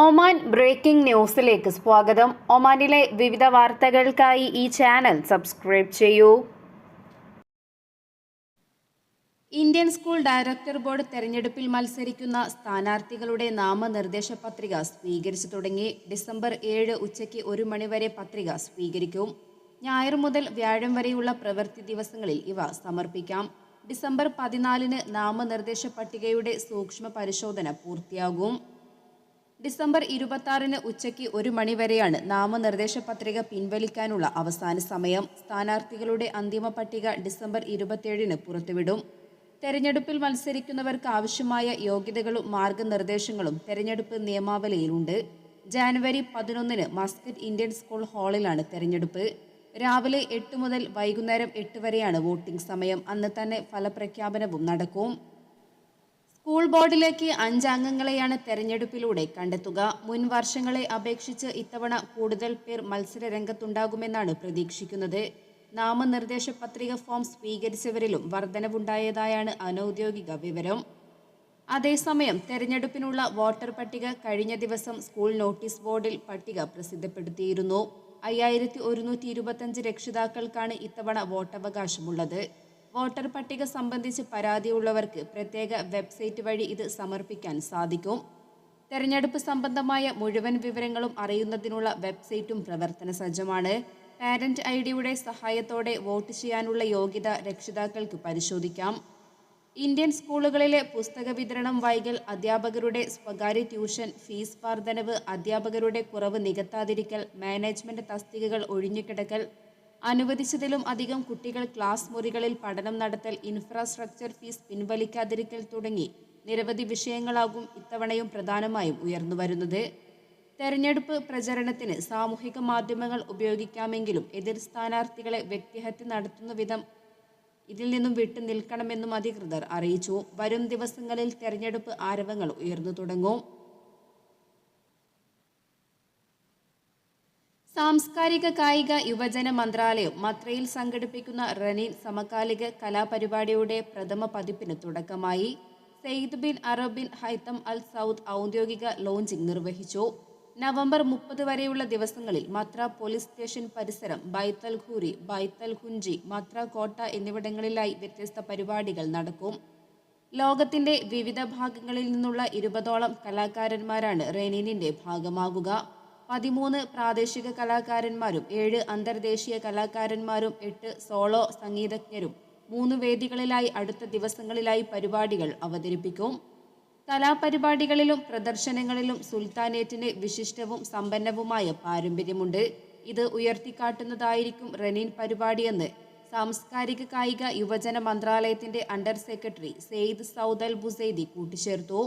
Oman breaking ന്യൂസിലേക്ക് സ്വാഗതം. ഒമാനിലെ വിവിധ വാർത്തകൾക്കായി ഈ ചാനൽ സബ്സ്ക്രൈബ് ചെയ്യൂ. ഇന്ത്യൻ സ്കൂൾ ഡയറക്ടർ ബോർഡ് തെരഞ്ഞെടുപ്പിൽ മത്സരിക്കുന്ന സ്ഥാനാർത്ഥികളുടെ നാമനിർദ്ദേശ പത്രിക സ്വീകരിച്ചു തുടങ്ങി. ഡിസംബർ ഏഴ് ഉച്ചയ്ക്ക് ഒരു മണിവരെ പത്രിക സ്വീകരിക്കും. ഞായർ മുതൽ വ്യാഴം വരെയുള്ള പ്രവൃത്തി ദിവസങ്ങളിൽ ഇവ സമർപ്പിക്കാം. ഡിസംബർ പതിനാലിന് നാമനിർദ്ദേശ പട്ടികയുടെ സൂക്ഷ്മ പരിശോധന പൂർത്തിയാകും. ഡിസംബർ ഇരുപത്തിയാറിന് ഉച്ചയ്ക്ക് ഒരു മണിവരെയാണ് നാമനിർദ്ദേശ പത്രിക പിൻവലിക്കാനുള്ള അവസാന സമയം. സ്ഥാനാർത്ഥികളുടെ അന്തിമ പട്ടിക ഡിസംബർ ഇരുപത്തിയേഴിന് പുറത്തുവിടും. തെരഞ്ഞെടുപ്പിൽ മത്സരിക്കുന്നവർക്ക് ആവശ്യമായ യോഗ്യതകളും മാർഗനിർദ്ദേശങ്ങളും തെരഞ്ഞെടുപ്പ് നിയമാവലിയിലുണ്ട്. ജാനുവരി പതിനൊന്നിന് മസ്കറ്റ് ഇന്ത്യൻ സ്കൂൾ ഹാളിലാണ് തെരഞ്ഞെടുപ്പ്. രാവിലെ എട്ട് മുതൽ വൈകുന്നേരം എട്ട് വരെയാണ് വോട്ടിംഗ് സമയം. അന്ന് തന്നെ ഫലപ്രഖ്യാപനവും നടക്കും. സ്കൂൾ ബോർഡിലേക്ക് അഞ്ചംഗങ്ങളെയാണ് തെരഞ്ഞെടുപ്പിലൂടെ കണ്ടെത്തുക. മുൻ വർഷങ്ങളെ അപേക്ഷിച്ച് ഇത്തവണ കൂടുതൽ പേർ മത്സര രംഗത്തുണ്ടാകുമെന്നാണ് പ്രതീക്ഷിക്കുന്നത്. നാമനിർദ്ദേശ പത്രിക ഫോം സ്വീകരിച്ചവരിലും വർധനവുണ്ടായതായാണ് അനൌദ്യോഗിക വിവരം. അതേസമയം തെരഞ്ഞെടുപ്പിനുള്ള വോട്ടർ പട്ടിക കഴിഞ്ഞ ദിവസം സ്കൂൾ നോട്ടീസ് ബോർഡിൽ പട്ടിക പ്രസിദ്ധപ്പെടുത്തിയിരുന്നു. അയ്യായിരത്തി ഒരുന്നൂറ്റി ഇരുപത്തഞ്ച് രക്ഷിതാക്കൾക്കാണ് ഇത്തവണ വോട്ടവകാശമുള്ളത്. വോട്ടർ പട്ടിക സംബന്ധിച്ച് പരാതിയുള്ളവർക്ക് പ്രത്യേക വെബ്സൈറ്റ് വഴി ഇത് സമർപ്പിക്കാൻ സാധിക്കും. തെരഞ്ഞെടുപ്പ് സംബന്ധമായ മുഴുവൻ വിവരങ്ങളും അറിയുന്നതിനുള്ള വെബ്സൈറ്റും പ്രവർത്തന സജ്ജമാണ്. പാരന്റ് ഐ ഡിയുടെ സഹായത്തോടെ വോട്ട് ചെയ്യാനുള്ള യോഗ്യത രക്ഷിതാക്കൾക്ക് പരിശോധിക്കാം. ഇന്ത്യൻ സ്കൂളുകളിലെ പുസ്തക വിതരണം വൈകൽ അധ്യാപകരുടെ സ്വകാര്യ ട്യൂഷൻ ഫീസ് വർധനവ് അധ്യാപകരുടെ കുറവ് നികത്താതിരിക്കൽ മാനേജ്മെന്റ് തസ്തികകൾ ഒഴിഞ്ഞുകിടക്കൽ അനുവദിച്ചതിലും അധികം കുട്ടികൾ ക്ലാസ് മുറികളിൽ പഠനം നടത്തൽ ഇൻഫ്രാസ്ട്രക്ചർ ഫീസ് പിൻവലിക്കാതിരിക്കൽ തുടങ്ങി നിരവധി വിഷയങ്ങളാകും ഇത്തവണയും പ്രധാനമായും ഉയർന്നു വരുന്നത്. തെരഞ്ഞെടുപ്പ് പ്രചരണത്തിന് സാമൂഹിക മാധ്യമങ്ങൾ ഉപയോഗിക്കാമെങ്കിലും എതിർ സ്ഥാനാർത്ഥികളെ വ്യക്തിഹത്യ നടത്തുന്ന വിധം ഇതിൽ നിന്നും വിട്ടു നിൽക്കണമെന്നും അധികൃതർ അറിയിച്ചു. വരും ദിവസങ്ങളിൽ തെരഞ്ഞെടുപ്പ് ആരവങ്ങൾ ഉയർന്നു തുടങ്ങും. സാംസ്കാരിക കായിക യുവജന മന്ത്രാലയം മത്രയിൽ സംഘടിപ്പിക്കുന്ന റനീൻ സമകാലിക കലാപരിപാടിയുടെ പ്രഥമ പതിപ്പിന് തുടക്കമായി സെയ്ദ് ബിൻ അറബിൻ ബിൻ ഹൈത്തം അൽ സൗദ് ഔദ്യോഗിക ലോഞ്ചിംഗ് നിർവഹിച്ചു. നവംബർ മുപ്പത് വരെയുള്ള ദിവസങ്ങളിൽ മത്ര പോലീസ് സ്റ്റേഷൻ പരിസരം ബൈത്തൽ ഖൂരി ബൈത്തൽ ഖുഞ്ചി മത്ര കോട്ട എന്നിവിടങ്ങളിലായി വ്യത്യസ്ത പരിപാടികൾ നടക്കും. ലോകത്തിന്റെ വിവിധ ഭാഗങ്ങളിൽ നിന്നുള്ള ഇരുപതോളം കലാകാരന്മാരാണ് റെനീനിന്റെ ഭാഗമാകുക. പതിമൂന്ന് പ്രാദേശിക കലാകാരന്മാരും ഏഴ് അന്തർദേശീയ കലാകാരന്മാരും എട്ട് സോളോ സംഗീതജ്ഞരും മൂന്ന് വേദികളിലായി അടുത്ത ദിവസങ്ങളിലായി പരിപാടികൾ അവതരിപ്പിക്കും. കലാപരിപാടികളിലും പ്രദർശനങ്ങളിലും സുൽത്താനേറ്റിന് വിശിഷ്ടവും സമ്പന്നവുമായ പാരമ്പര്യമുണ്ട്. ഇത് ഉയർത്തിക്കാട്ടുന്നതായിരിക്കും റനീൻ പരിപാടിയെന്ന് സാംസ്കാരിക കായിക യുവജന മന്ത്രാലയത്തിന്റെ അണ്ടർ സെക്രട്ടറി സെയ്ദ് സൗദൽ ബുസൈദി കൂട്ടിച്ചേർത്തു.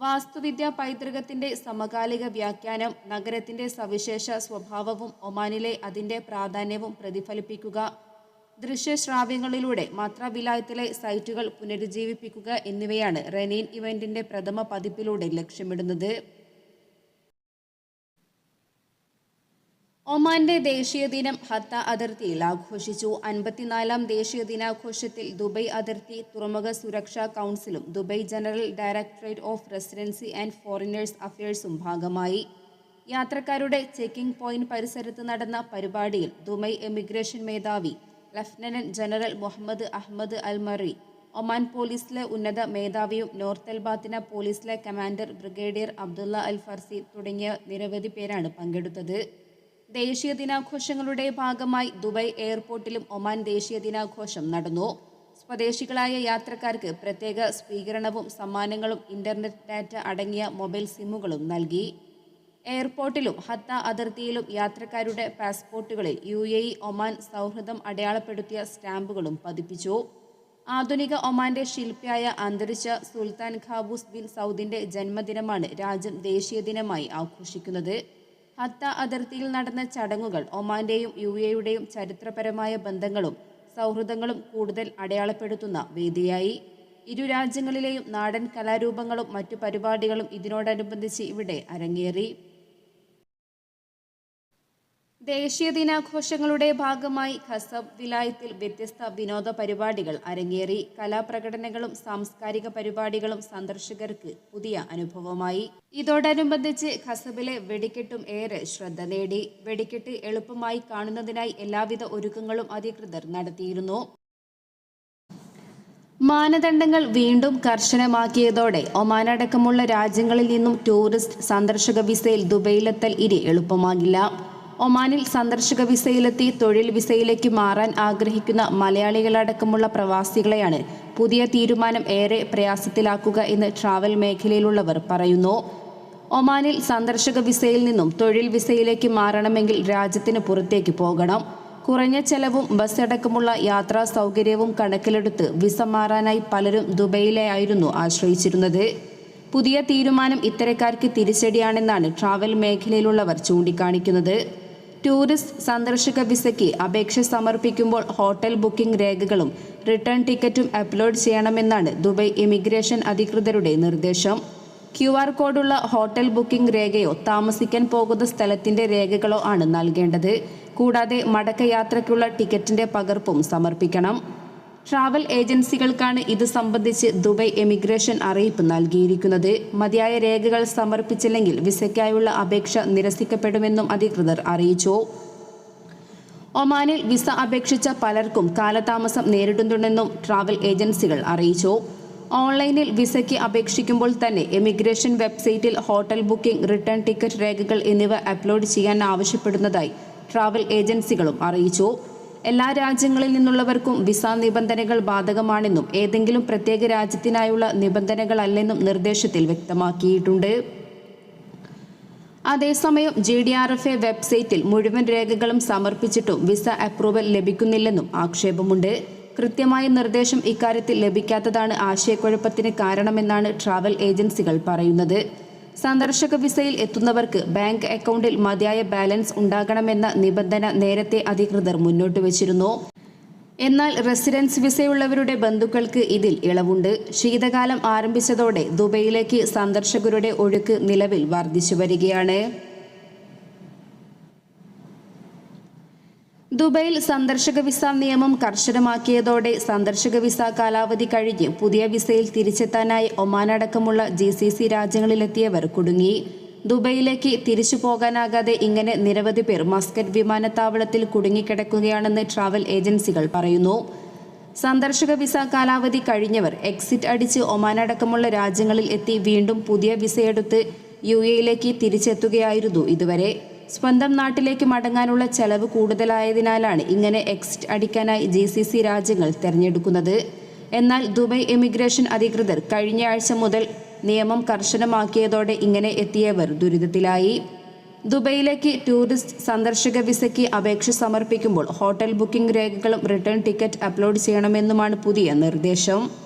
വാസ്തുവിദ്യ പൈതൃകത്തിന്റെ സമകാലിക വ്യാഖ്യാനം നഗരത്തിന്റെ സവിശേഷ സ്വഭാവവും ഒമാനിലെ അതിന്റെ പ്രാധാന്യവും പ്രതിഫലിപ്പിക്കുക ദൃശ്യശ്രാവ്യങ്ങളിലൂടെ മാത്രവിലായത്തിലെ സൈറ്റുകൾ പുനരുജ്ജീവിപ്പിക്കുക എന്നിവയാണ് റെനീൻ ഇവന്റിന്റെ പ്രഥമ പതിപ്പിലൂടെ ലക്ഷ്യമിടുന്നത്. ഒമാന്റെ ദേശീയ ദിനം ഹത്ത അതിർത്തിയിൽ ആഘോഷിച്ചു. അൻപത്തിനാലാം ദേശീയ ദിനാഘോഷത്തിൽ ദുബൈ അതിർത്തി തുറമുഖ സുരക്ഷാ കൗൺസിലും Dubai general directorate of residency and foreigners അഫയേഴ്സും ഭാഗമായി. യാത്രക്കാരുടെ ചെക്കിംഗ് പോയിന്റ് പരിസരത്ത് നടന്ന പരിപാടിയിൽ ദുബൈ എമിഗ്രേഷൻ മേധാവി lieutenant general Muhammad Ahmed Al Marri Oman പോലീസിലെ ഉന്നത മേധാവിയും നോർത്ത് അൽബാത്തിന പോലീസിലെ commander brigadier Abdullah Al Farsi തുടങ്ങിയ നിരവധി പേരാണ് പങ്കെടുത്തത്. ദേശീയ ദിനാഘോഷങ്ങളുടെ ഭാഗമായി ദുബായ് എയർപോർട്ടിലും ഒമാൻ ദേശീയ ദിനാഘോഷം നടന്നു. സ്വദേശികളായ യാത്രക്കാർക്ക് പ്രത്യേക സ്വീകരണവും സമ്മാനങ്ങളും ഇന്റർനെറ്റ് ഡാറ്റ അടങ്ങിയ മൊബൈൽ സിമ്മുകളും നൽകി. എയർപോർട്ടിലും ഹത്ത അതിർത്തിയിലും യാത്രക്കാരുടെ പാസ്പോർട്ടുകളിൽ യു എ ഇ ഒമാൻ സൗഹൃദം അടയാളപ്പെടുത്തിയ സ്റ്റാമ്പുകളും പതിപ്പിച്ചു. ആധുനിക ഒമാന്റെ ശില്പിയായ അന്തരിച്ച സുൽത്താൻ ഖാബൂസ് ബിൻ സൗദിന്റെ ജന്മദിനമാണ് രാജ്യം ദേശീയ ദിനമായി ആഘോഷിക്കുന്നത്. ഹത്ത അതിർത്തിയിൽ നടന്ന ചടങ്ങുകൾ ഒമാന്റെയും യു എയുടെയും ചരിത്രപരമായ ബന്ധങ്ങളും സൗഹൃദങ്ങളും കൂടുതൽ അടയാളപ്പെടുത്തുന്ന വേദിയായി. ഇരു രാജ്യങ്ങളിലെയും നാടൻ കലാരൂപങ്ങളും മറ്റു പരിപാടികളും ഇതിനോടനുബന്ധിച്ച് ഇവിടെ അരങ്ങേറി. ദേശീയ ദിനാഘോഷങ്ങളുടെ ഭാഗമായി ഖസബ് വിലായത്തിൽ വ്യത്യസ്ത വിനോദ പരിപാടികൾ അരങ്ങേറി. കലാപ്രകടനങ്ങളും സാംസ്കാരിക പരിപാടികളും സന്ദർശകർക്ക് പുതിയ അനുഭവമായി. ഇതോടനുബന്ധിച്ച് ഖസബിലെ വെടിക്കെട്ടും ഏറെ ശ്രദ്ധ നേടി. വെടിക്കെട്ട് എളുപ്പമായി കാണുന്നതിനായി എല്ലാവിധ ഒരുക്കങ്ങളും അധികൃതർ നടത്തിയിരുന്നു. മാനദണ്ഡങ്ങൾ വീണ്ടും കർശനമാക്കിയതോടെ ഒമാനടക്കമുള്ള രാജ്യങ്ങളിൽ നിന്നും ടൂറിസ്റ്റ് സന്ദർശക വിസയിൽ ദുബൈയിലെത്തൽ ഇനി എളുപ്പമാകില്ല. ഒമാനിൽ സന്ദർശക വിസയിലെത്തി തൊഴിൽ വിസയിലേക്ക് മാറാൻ ആഗ്രഹിക്കുന്ന മലയാളികളടക്കമുള്ള പ്രവാസികളെയാണ് പുതിയ തീരുമാനം ഏറെ പ്രയാസത്തിലാക്കുക എന്ന് ട്രാവൽ മേഖലയിലുള്ളവർ പറയുന്നു. ഒമാനിൽ സന്ദർശക വിസയിൽ നിന്നും തൊഴിൽ വിസയിലേക്ക് മാറണമെങ്കിൽ രാജ്യത്തിന് പുറത്തേക്ക് പോകണം. കുറഞ്ഞ ചെലവും ബസ് അടക്കമുള്ള യാത്രാ സൗകര്യവും കണക്കിലെടുത്ത് വിസ മാറാനായി പലരും ദുബൈയിലെ ആയിരുന്നു ആശ്രയിച്ചിരുന്നത്. പുതിയ തീരുമാനം ഇത്തരക്കാർക്ക് തിരിച്ചടിയാണെന്നാണ് ട്രാവൽ മേഖലയിലുള്ളവർ ചൂണ്ടിക്കാണിക്കുന്നത്. ടൂറിസ്റ്റ് സന്ദർശക വിസയ്ക്ക് അപേക്ഷ സമർപ്പിക്കുമ്പോൾ ഹോട്ടൽ ബുക്കിംഗ് രേഖകളും റിട്ടേൺ ടിക്കറ്റും അപ്ലോഡ് ചെയ്യണമെന്നാണ് ദുബൈ ഇമിഗ്രേഷൻ അധികൃതരുടെ നിർദ്ദേശം. ക്യു ആർ കോഡുള്ള ഹോട്ടൽ ബുക്കിംഗ് രേഖയോ താമസിക്കാൻ പോകുന്ന സ്ഥലത്തിന്റെ രേഖകളോ ആണ് നൽകേണ്ടത്. കൂടാതെ മടക്കയാത്രയ്ക്കുള്ള ടിക്കറ്റിന്റെ പകർപ്പും സമർപ്പിക്കണം. ട്രാവൽ ഏജൻസികൾക്കാണ് ഇത് സംബന്ധിച്ച് ദുബൈ എമിഗ്രേഷൻ അറിയിപ്പ് നൽകിയിരിക്കുന്നത്. മതിയായ രേഖകൾ സമർപ്പിച്ചില്ലെങ്കിൽ വിസയ്ക്കായുള്ള അപേക്ഷ നിരസിക്കപ്പെടുമെന്നും അധികൃതർ അറിയിച്ചു. ഒമാനിൽ വിസ അപേക്ഷിച്ച പലർക്കും കാലതാമസം നേരിടുന്നുണ്ടെന്നും ട്രാവൽ ഏജൻസികൾ അറിയിച്ചു. ഓൺലൈനിൽ വിസയ്ക്ക് അപേക്ഷിക്കുമ്പോൾ തന്നെ എമിഗ്രേഷൻ വെബ്സൈറ്റിൽ ഹോട്ടൽ ബുക്കിംഗ് റിട്ടേൺ ടിക്കറ്റ് രേഖകൾ എന്നിവ അപ്ലോഡ് ചെയ്യാൻ ആവശ്യപ്പെടുന്നതായി ട്രാവൽ ഏജൻസികളും അറിയിച്ചു. എല്ലാ രാജ്യങ്ങളിൽ നിന്നുള്ളവർക്കും വിസ നിബന്ധനകൾ ബാധകമാണെന്നും ഏതെങ്കിലും പ്രത്യേക രാജ്യത്തിനായുള്ള നിബന്ധനകളല്ലെന്നും നിർദ്ദേശത്തിൽ വ്യക്തമാക്കിയിട്ടുണ്ട്. അതേസമയം G D R F A വെബ്സൈറ്റിൽ മുഴുവൻ രേഖകളും സമർപ്പിച്ചിട്ടും വിസ അപ്രൂവൽ ലഭിക്കുന്നില്ലെന്നും ആക്ഷേപമുണ്ട്. കൃത്യമായ നിർദ്ദേശം ഇക്കാര്യത്തിൽ ലഭിക്കാത്തതാണ് ആശയക്കുഴപ്പത്തിന് കാരണമെന്നാണ് ട്രാവൽ ഏജൻസികൾ പറയുന്നത്. സന്ദർശക വിസയിൽ എത്തുന്നവർക്ക് ബാങ്ക് അക്കൗണ്ടിൽ മതിയായ ബാലൻസ് ഉണ്ടാകണമെന്ന നിബന്ധന നേരത്തെ അധികൃതർ മുന്നോട്ട് വച്ചിരുന്നു. എന്നാൽ റെസിഡൻസ് വിസയുള്ളവരുടെ ബന്ധുക്കൾക്ക് ഇതിൽ ഇളവുണ്ട്. ശീതകാലം ആരംഭിച്ചതോടെ ദുബൈയിലേക്ക് സന്ദർശകരുടെ ഒഴുക്ക് നിലവിൽ വർദ്ധിച്ചു വരികയാണ്. ദുബൈയിൽ സന്ദർശക വിസ നിയമം കർശനമാക്കിയതോടെ സന്ദർശക വിസ കാലാവധി കഴിഞ്ഞ് പുതിയ വിസയിൽ തിരിച്ചെത്താനായി ഒമാൻ അടക്കമുള്ള ജി സി സി രാജ്യങ്ങളിലെത്തിയവർ കുടുങ്ങി. ദുബൈയിലേക്ക് തിരിച്ചു പോകാനാകാതെ ഇങ്ങനെ നിരവധി പേർ മസ്കറ്റ് വിമാനത്താവളത്തിൽ കുടുങ്ങിക്കിടക്കുകയാണെന്ന് ട്രാവൽ ഏജൻസികൾ പറയുന്നു. സന്ദർശക വിസ കാലാവധി കഴിഞ്ഞവർ എക്സിറ്റ് അടിച്ച് ഒമാൻ അടക്കമുള്ള രാജ്യങ്ങളിൽ എത്തി വീണ്ടും പുതിയ വിസയെടുത്ത് യു എയിലേക്ക് തിരിച്ചെത്തുകയായിരുന്നു ഇതുവരെ. സ്വന്തം നാട്ടിലേക്ക് മടങ്ങാനുള്ള ചെലവ് കൂടുതലായതിനാലാണ് ഇങ്ങനെ എക്സിറ്റ് അടിക്കാനായി ജി സി സി രാജ്യങ്ങൾ തിരഞ്ഞെടുക്കുന്നത്. എന്നാൽ ദുബൈ എമിഗ്രേഷൻ അധികൃതർ കഴിഞ്ഞ ആഴ്ച മുതൽ നിയമം കർശനമാക്കിയതോടെ ഇങ്ങനെ എത്തിയവർ ദുരിതത്തിലായി. ദുബൈയിലേക്ക് ടൂറിസ്റ്റ് സന്ദർശക വിസയ്ക്ക് അപേക്ഷ സമർപ്പിക്കുമ്പോൾ ഹോട്ടൽ ബുക്കിംഗ് രേഖകളും റിട്ടേൺ ടിക്കറ്റ് അപ്ലോഡ് ചെയ്യണമെന്നുമാണ് പുതിയ നിർദ്ദേശം.